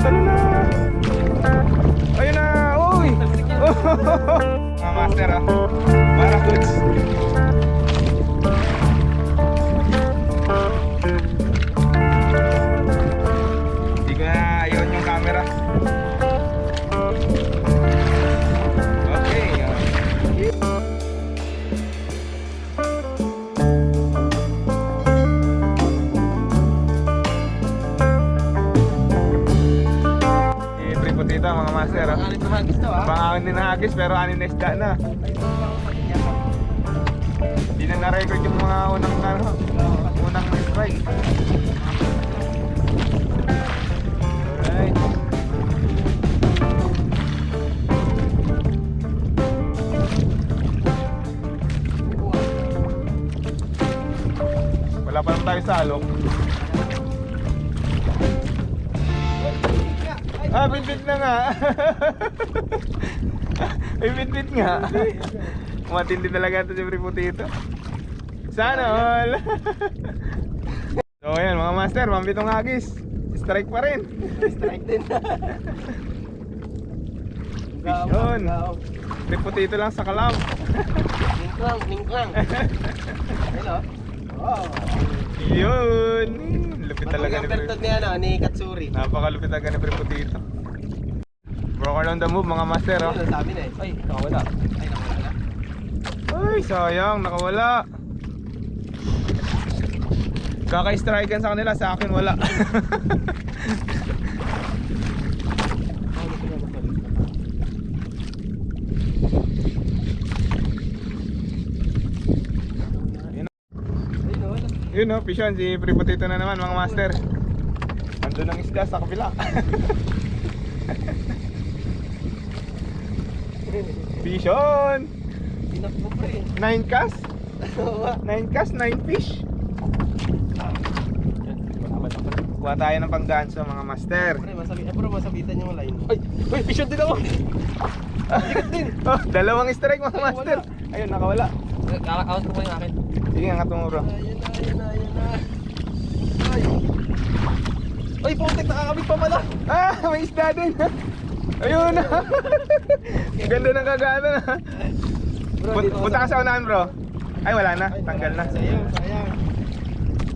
talo na. Ayun na, uy. Mga master ah. Mga master ah. Ang naman gusto ah. Pangangin din na hagis pero anin na isda na. Hindi na na-record yung mga unang ano, unang strike. Alright. Wala pa lang tayo sa alok. Ah, bit-bit na nga. Ay, bit-bit nga. Matindi talaga ito si Priputito. Sana all. so, ayan mga master, mambitong agis. Strike pa rin. Strike din. Fish on. Priputito lang sa kalam. Mingklang, mingklang. Hello. Oh. Yun. Lupit talaga ni Priputito. ni ano, ni Katsuri. Napakalupit talaga ni Priputito. Broker on the move mga master. Oh. Ano sabi na eh? Ay, nakawala. Ay, nakawala. Ay, sayang, nakawala. Kaka-striken sa kanila, sa akin wala. Yun oh, Pishon, si Pripotito na naman mga master. Andun ang isda sa kabila. Pishon! Pinak mo pre. 9 cast? Oo, ah. 9 cast, 9 fish. Kuha tayo ng pangganso mga master. Pre, masabi, eh, bro, masabitan yung line. Ay, ay, fish on din ako. Sikat din. Oh, dalawang strike mga master. Ayun, nakawala. Kakakount ko po yung akin. Sige, nga tumuro. Ayun na, ayun na, ayun na. Ay. Ay, putik, nakakabit pa pala. Ah, may isda din. Ayun na. Ganda ng kagana na. Bro, Pun- dito Punta ka sa unahan bro. Ay, wala na. Ay, Tanggal na. Sayang, sayang.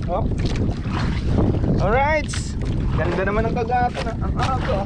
Oh. Alright. Ganda naman ng kagata na. Ang aga.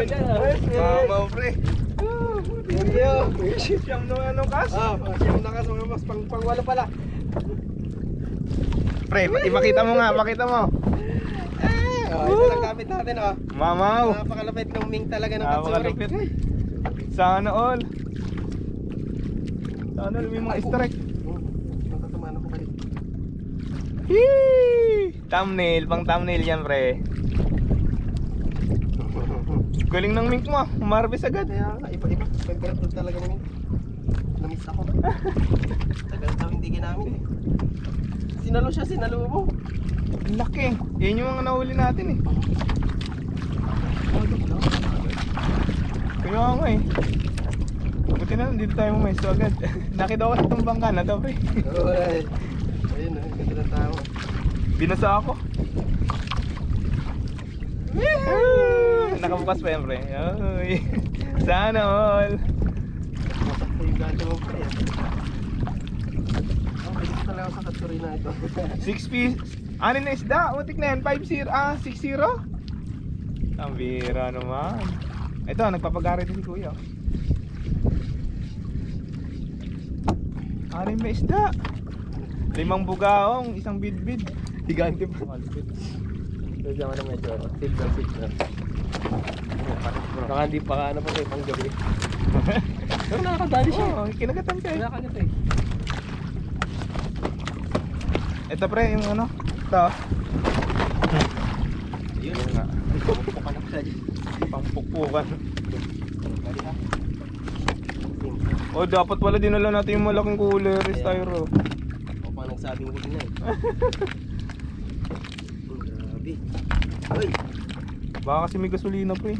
Sure. Mama, Mama, pre. Siyam no ano kas? Ah, siyam na ka sa mga mas pang pangwalo pala. Pre, ipakita mo nga, pakita mo. Oh, ito lang gamit natin oh. Mamaw. Napakalapit ng ming talaga ng Katsuri. Sana all. Sana all may mga strike. Hee! Thumbnail, pang thumbnail yan pre. Galing ng mink mo, ah. umarbis agad. Kaya iba-iba. Pagkaroon talaga namin. Namiss ako. Tagal na hindi ginamit eh. Sinalo siya, sinalo mo. Ang laki. Yan yung mga nahuli natin eh. Kaya nga eh. Buti na lang, dito tayo mamayisto agad. Nakita ko sa tumbang ka na to pre. Alright. Ayun na, ganda ng tao. Binasa ako. Nakabukas pa yan pre. Ay. Sana all. Masak na yung gato mo sa katsuri ito. 6 piece. Ano na isda? Utik na yan. 5-0. Ah, 6-0? Ang bira naman. Ito, nagpapagari din si Kuya. Ano yung isda? Limang bugaong, isang bidbid. Higante pa. Medyo ako na medyo silver silver. Baka hindi pa ano pa tayo pang gabi. Pero nakakadali siya. Oo, kinagatan ka eh. Nakakagat eh. Ito pre, yung ano? Ito. Yun. Nga. Pupuk ka na pala dyan. Ha. Oh, dapat pala dinala natin yung malaking cooler, styro. Ako pa nagsabing huli na eh. Grabe. Uy! Baka kasi may gasolina pre.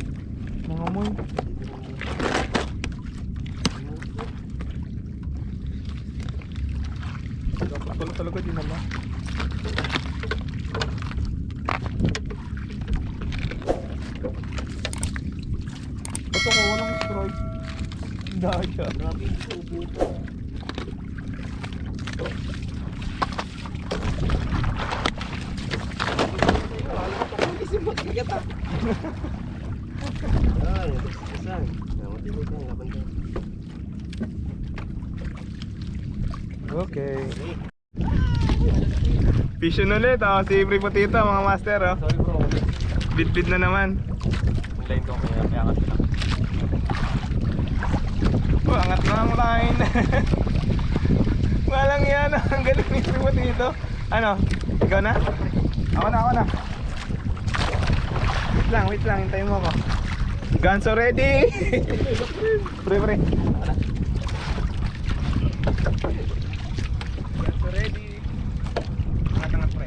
Mga moy. Dapat pala talaga dinala. Ba't ako walang strike? Daya. Grabe, ko ubo ito. Tigat ah. Isang. Laban ka. Okay. Vision ulit ah, si Pre Potito mga master oh. Sorry bro. Bit-bit na naman. Line ko kaya kaya kasi lang. Oh, angat na ang line. Walang yan, ang galing ni Pre Potito. Ano? Ikaw na? Ako na, ako na. Lang, wait lang, hintayin mo ako. Guns ready! pre, pre. Guns ready. Angat, angat, pre.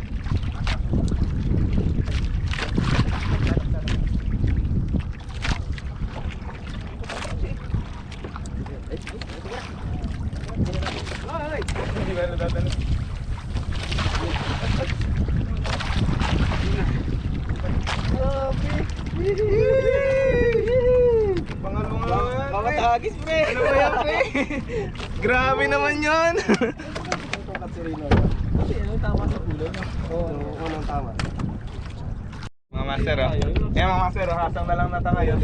Ay! Hindi ba nadadala? Grabe! Pangalawang lawan, Bawat pre. hagis pre. Ano ba yan, pre? Grabe naman yun! Kasi ano tama sa no? Oo, ano, unang tama. Mga master, oh. Eh, mga master, oh. Hasang na lang nata ngayon.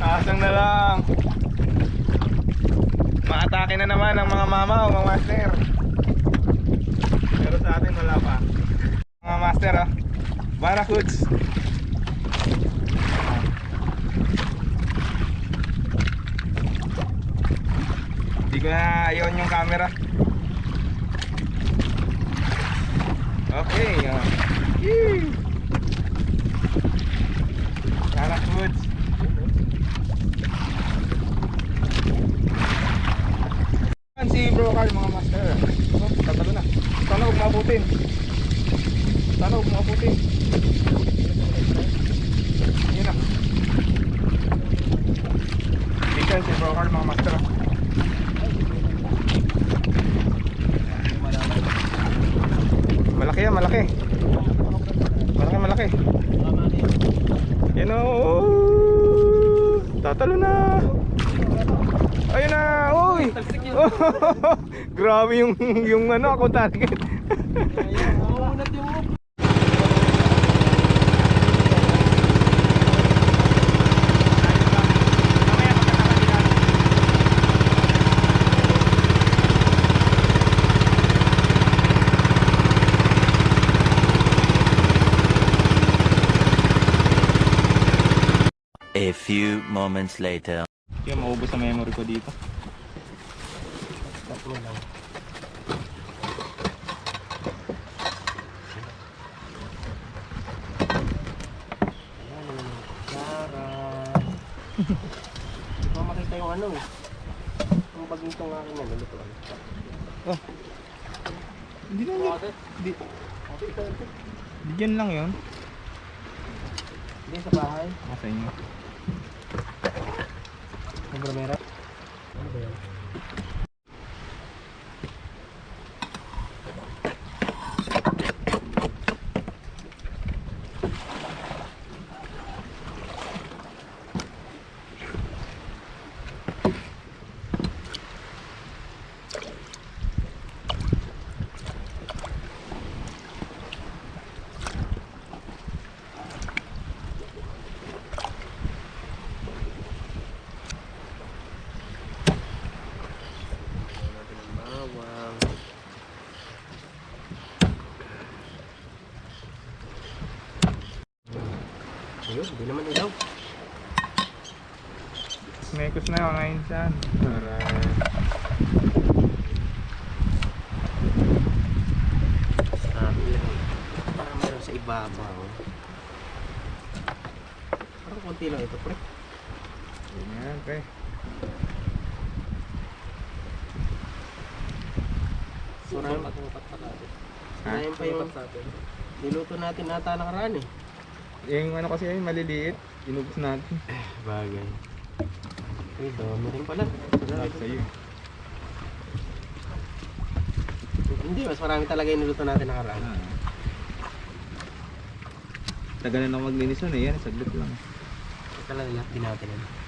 Hasang na lang. Maatake na naman ang mga mama o mga master. Pero sa atin wala pa. Mga master, oh. Barracuds. Ko na iyon yung camera. Okay. Uh. Yee. Barracuds. Yan si Bro Carl mga master. Oh, tatalo na. Sana huwag mabutin. Sana huwag mabutin. Yun na. Dito yan si Bro Carl mga master. Malaki malaki. Malaki. Yan o. Tatalo na. Ayun na. Uy. Grabe yung yung ano ako target. Mamunat yung mo. A few moments later. Kaya maubos ang memory ko dito. Tatlo lang. Hindi ko makita yung ano eh. Yung bagong itong akin na nalutuan. Hindi na yun. Di, dyan lang yun. Hindi sa bahay. Ako sa inyo. Ang Ayun, hindi naman ilaw. Mekos na ako ngayon saan. Para... Sabi lang. Para meron sa ibabaw. Parang konti lang ito, pre. Yan, pre. Marami? Marami pa yung niluto natin ata nakaraan eh. Yung ano kasi yun, maliliit. Inubos natin. Bagay. Uy, dami rin pala. Sabi sa'yo. Hindi, mas marami talaga yung niluto natin nakaraan. Tagal na maglinis yun eh. Yan, saglit lang. Ito lang lahat din natin. Ano?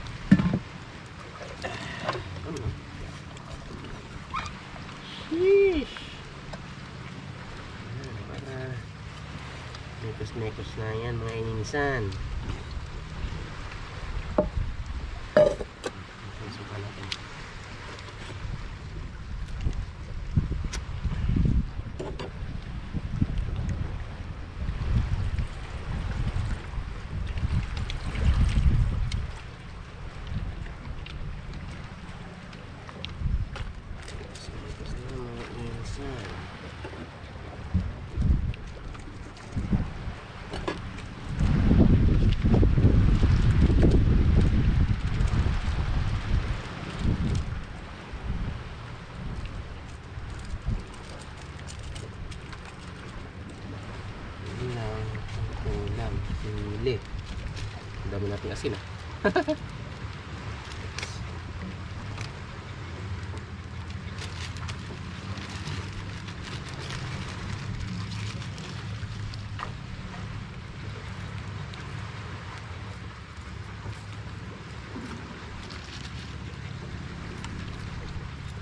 Nekos-nekos na yan mga ininisan. Susuka natin. Nekos na mga ininisan. Ulam, ulam, sili. Ang dami nating asin ah.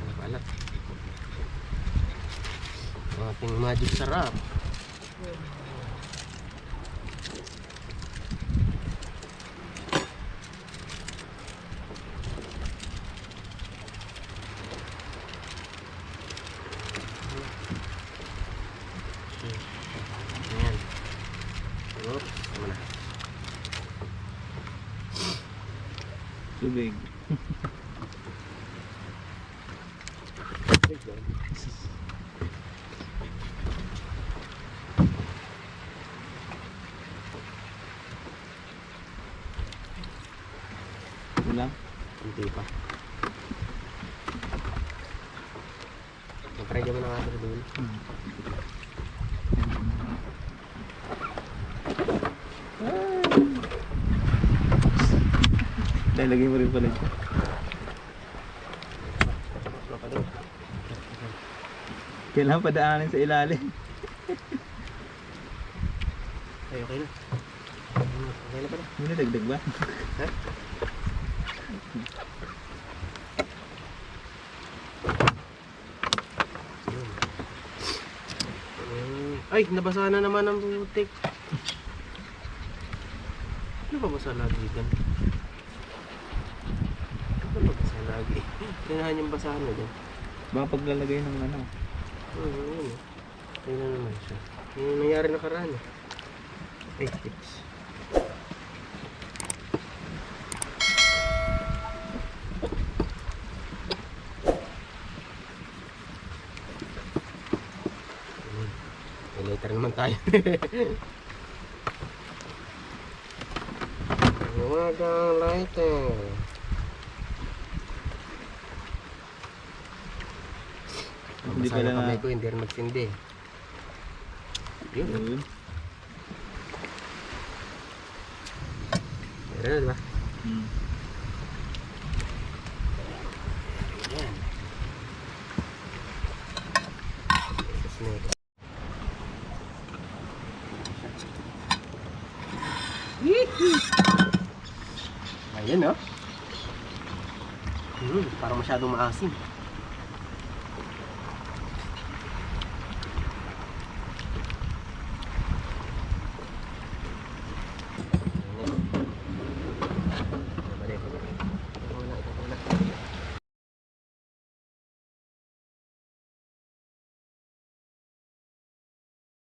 Ano pala? Ang ating magic sarap. Na. Tubig. Ulam. Hindi pa. Mag-try mo na nga ito doon. Lalagay mo rin pala doon. Kailangan padaanin sa ilalim. Ay, okay na. Okay na pala. Hindi dagdag ba? Ha? Mm. Ay, nabasa na naman ang butik. Ano ba basa lagi dyan? Lagi? Kailangan yung basahan mo dyan. Baka paglalagay ng ano. Oo, yun eh. Ayun na naman siya. Yun yung nangyari nakaraan eh. Ay, tips. Lighter naman tayo. Umagang lighter. Hindi Basa pala na kamay ko, hindi rin magsindi. Yun. Ayun. Meron na, di ba? Hmm. Ayan. Tapos ito. Ayan, oh. Hmm, parang masyadong maasim.